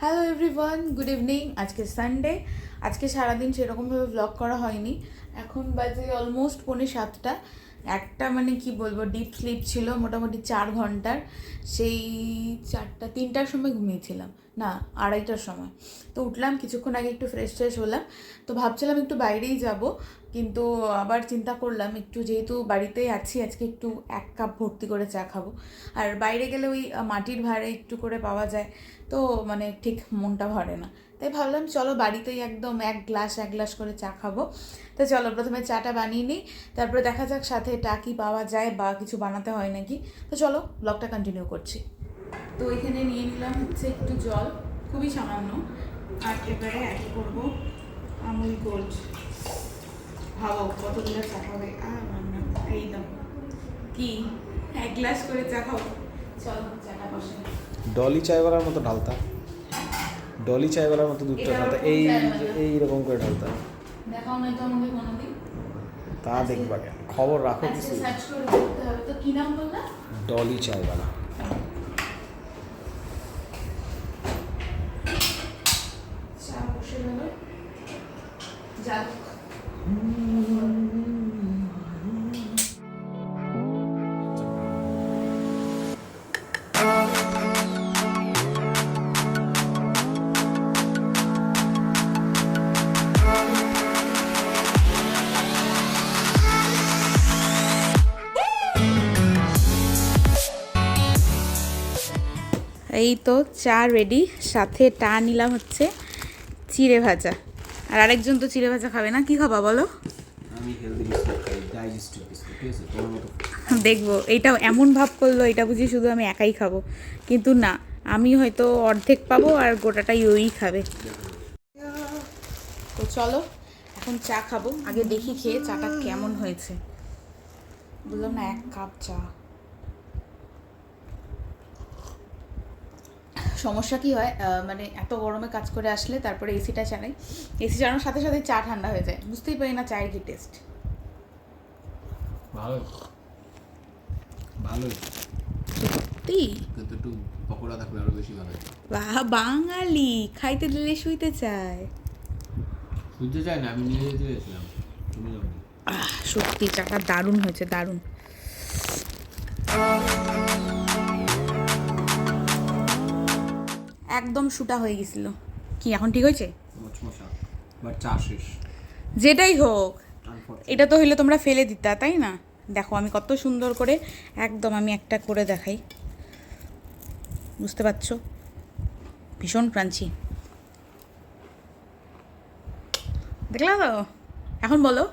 Hello everyone good evening আজকে Sunday আজকে সারাদিন সেরকমভাবে ব্লগ করা হয়নি। এখন বাজে অলমোস্ট পৌনে সাতটা। একটা মানে কি বলব ডিপ স্লিপ ছিল, মোটামুটি চার ঘণ্টার। সেই চারটা, তিনটার সময় ঘুমিয়েছিলাম। না, আড়াইটার সময়। তো উঠলাম, কিছুক্ষণ আগে একটু ফ্রেশ ট্রেশ হলাম। তো ভাবছিলাম একটু বাইরেই যাব। কিন্তু আবার চিন্তা করলাম, একটু যেহেতু বাড়িতেই আছি, আজকে একটু এক কাপ ভর্তি করে চা খাব। আর বাইরে গেলে ওই মাটির ভাড়ে একটু করে পাওয়া যায়, তো মানে ঠিক মনটা ভরে না। তাই ভাবলাম, চলো বাড়িতেই একদম এক গ্লাস এক গ্লাস করে চা খাব। তো চলো প্রথমে চাটা বানিয়ে নিই, তারপরে দেখা যাক সাথে টা কি পাওয়া যায় বা কিছু বানাতে হয় নাকি। তো চলো ব্লগটা কন্টিনিউ করছি। তো এখানে নিয়ে নিলাম হচ্ছে একটু জল, খুবই সামান্য। আর এবারে অ্যাড করব আমুল গোল্ড ভাবো কতগুলো চা খাবে? আর রান্না এই দাও। কি? এক গ্লাস করে চা খাব চলো চাটা বসে ডলি চায়ওয়ালার মতো ঢালতা। ডলি চায়ওয়ালার মতো দুধটা ঢালতা। এই এই রকম করে ঢালতা। দেখাও নাই তো আমাকে কোনোদিন। তা দেখবা কেন? খবর রাখো কিছু সার্চ করে দেখতে হবে। তো কি নাম বললা? ডলি চায়ওয়ালা চা বসে গেল যাক এই তো চা রেডি সাথে টা নিলাম হচ্ছে চিড়ে ভাজা। আর আরেকজন তো চিড়ে ভাজা খাবে না কি খাবা বলো? দেখব এইটা এমন ভাব করল এটা বুঝি শুধু আমি একাই খাব। কিন্তু না আমি হয়তো অর্ধেক পাবো আর গোটাটাই ওই খাবে। তো চলো এখন চা খাব আগে দেখি খেয়ে চাটা কেমন হয়েছে। বললাম না এক কাপ চা। সমস্যা কি হয় মানে এত গরমে কাজ করে আসলে তারপরে এসিটা চালাই। এসি চালানোর সাথে সাথে চা ঠান্ডা হয়ে যায়। বুঝতেই পারি না চায়ের কি টেস্ট ভালো। ভালোই। সত্যি? কিন্তু একটু পকোড়া থাকলে আরও বেশি ভালো বাহ বাঙালি! খাইতে দিলে শুইতে চায়। বুঝতে চাই না আমি নিয়ে যেতে চেয়েছিলাম তুমি যাও। সত্যি চাটা দারুণ হয়েছে দারুণ। একদম শুটা হয়ে গেছিল। কি এখন ঠিক হয়েছে? যেটাই হোক এটা তো হইলে তোমরা ফেলে দিতা তাই না? দেখো আমি কত সুন্দর করে একদম আমি একটা করে দেখাই। বুঝতে পারছ? ভীষণ ক্রাঞ্চি। দেখলা তো? এখন বলো।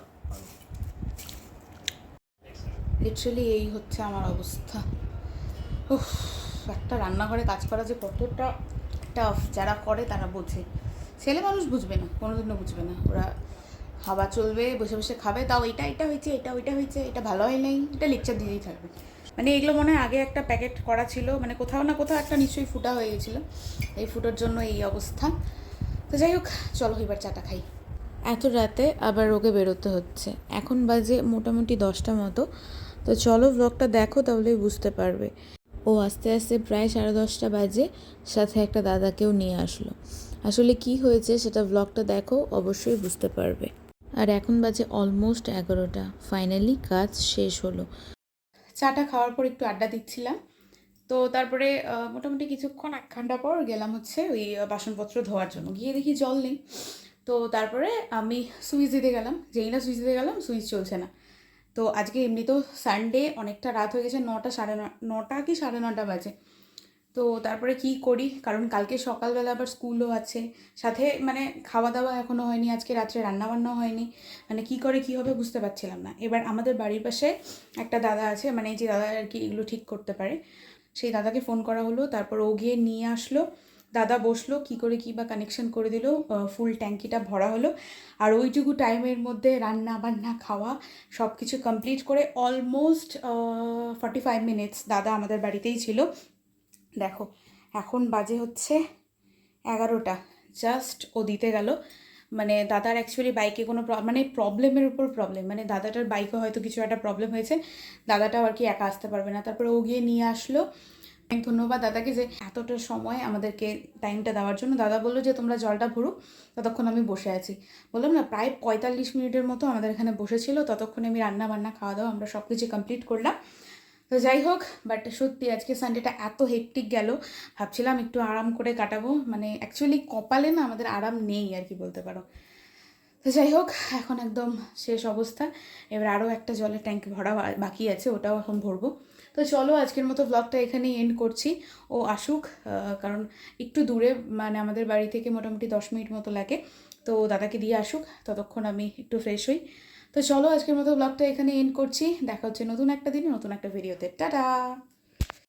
লিটারালি এই হচ্ছে আমার অবস্থা। উফ একটা রান্নাঘরে কাজ করা যে কতটা টাফ যারা করে তারা বোঝে। ছেলে মানুষ বুঝবে না, কোনোদিনও বুঝবে না। ওরা হাওয়া চলবে, বসে বসে খাবে, তাও এটা এটা হয়েছে, এটা, ওইটা হয়েছে, এটা ভালো হয় নাই, এটা লেকচার দিয়েই থাকবে। মানে এগুলো মনে হয় আগে একটা প্যাকেট করা ছিল মানে কোথাও না কোথাও একটা নিশ্চয়ই ফুটা হয়ে গেছিল, এই ফুটোর জন্য এই অবস্থা। তো যাই হোক, চলো এবার চাটা খাই। এত রাতে আবার ওকে বেরোতে হচ্ছে। এখন বাজে মোটামুটি দশটা মতো। তো চলো ব্লগটা দেখো, তাহলেই বুঝতে পারবে। ও আস্তে আস্তে প্রায় সাড়ে দশটা বাজে, সাথে একটা দাদাকেও নিয়ে আসলো। আসলে কি হয়েছে সেটা ব্লগটা দেখো, অবশ্যই বুঝতে পারবে। আর এখন বাজে অলমোস্ট এগারোটা। ফাইনালি কাজ শেষ হলো। চাটা খাওয়ার পর একটু আড্ডা দিচ্ছিলাম। তো তারপরে মোটামুটি কিছুক্ষণ এক ঘণ্টা পর গেলাম হচ্ছে ওই বাসনপত্র ধোয়ার জন্য। গিয়ে দেখি জল নেই। তো তারপরে আমি সুইচ দিতে গেলাম। যেই না সুইচ দিতে গেলাম, সুইচ চলছে না। তো আজকে এমনিতেও সানডে অনেকটা রাত হয়ে গেছে, নটা সাড়ে নটা কি সাড়ে নটা বাজে। তো তারপরে কি করি? কারণ কালকে সকালবেলা আবার স্কুলও আছে। সাথে মানে খাওয়া দাওয়া এখনও হয়নি, আজকে রাত্রে রান্নাবান্নাও হয়নি। মানে কি করে, কি হবে বুঝতে পারছিলাম না। এবার আমাদের বাড়ির পাশে একটা দাদা আছে মানে যে দাদা আর কি এগুলো ঠিক করতে পারে। সেই দাদাকে ফোন করা হলো, তারপর ও গিয়ে নিয়ে আসলো। দাদা বসল, কি করে কি বা কানেকশন করে দিল ফুল ট্যাঙ্কিটা ভরা হলো। আর ওইটুকু টাইমের মধ্যে রান্না বান্না, খাওয়া সব কিছু কমপ্লিট করে অলমোস্ট ফর্টি ফাইভ মিনিটস দাদা আমাদের বাড়িতেই ছিল। দেখো, এখন বাজে হচ্ছে এগারোটা। জাস্ট ও দিতে গেল। মানে দাদার অ্যাকচুয়ালি বাইকে কোনো মানে প্রবলেমের উপর প্রবলেম মানে দাদাটার বাইকে হয়তো কিছু একটা প্রবলেম হয়েছে। দাদাটাও আর কি একা আসতে পারবে না। তারপরে ও গিয়ে নিয়ে আসলো। ধন্যবাদ দাদাকে যে এতটা সময় আমাদেরকে টাইমটা দেওয়ার জন্য। দাদা বলল যে, তোমরা জলটা ভরো, ততক্ষণ আমি বসে আছি। বললাম, না, প্রায় পঁয়তাল্লিশ মিনিটের মতো আমাদের এখানে বসেছিল, ততক্ষণে আমি রান্না বান্না খাওয়া দাওয়া আমরা সব কিছু কমপ্লিট করলাম। তো যাই হোক বাট সত্যি আজকে সানডেটা এত হেকটিক গেল। ভাবছিলাম একটু আরাম করে কাটাবো। মানে অ্যাকচুয়ালি কপালে না আমাদের আরাম নেই আর কি বলতে পারো। তো যাই হোক, এখন একদম শেষ অবস্থা। এবার আরও একটা জলের ট্যাঙ্ক ভরা বাকি আছে, ওটাও এখন ভরবো। তো চলো আজকের মতো ব্লগটা এখানেই এন্ড করছি। ও আসুক কারণ একটু দূরে মানে আমাদের বাড়ি থেকে মোটামুটি দশ মিনিট মতো লাগে। তো দাদাকে দিয়ে আসুক, ততক্ষণ আমি একটু ফ্রেশ হই। তো চলো আজকের মতো ব্লগটা এখানে এন্ড করছি। দেখা হচ্ছে নতুন একটা দিনে, নতুন একটা ভিডিওতে টাটা!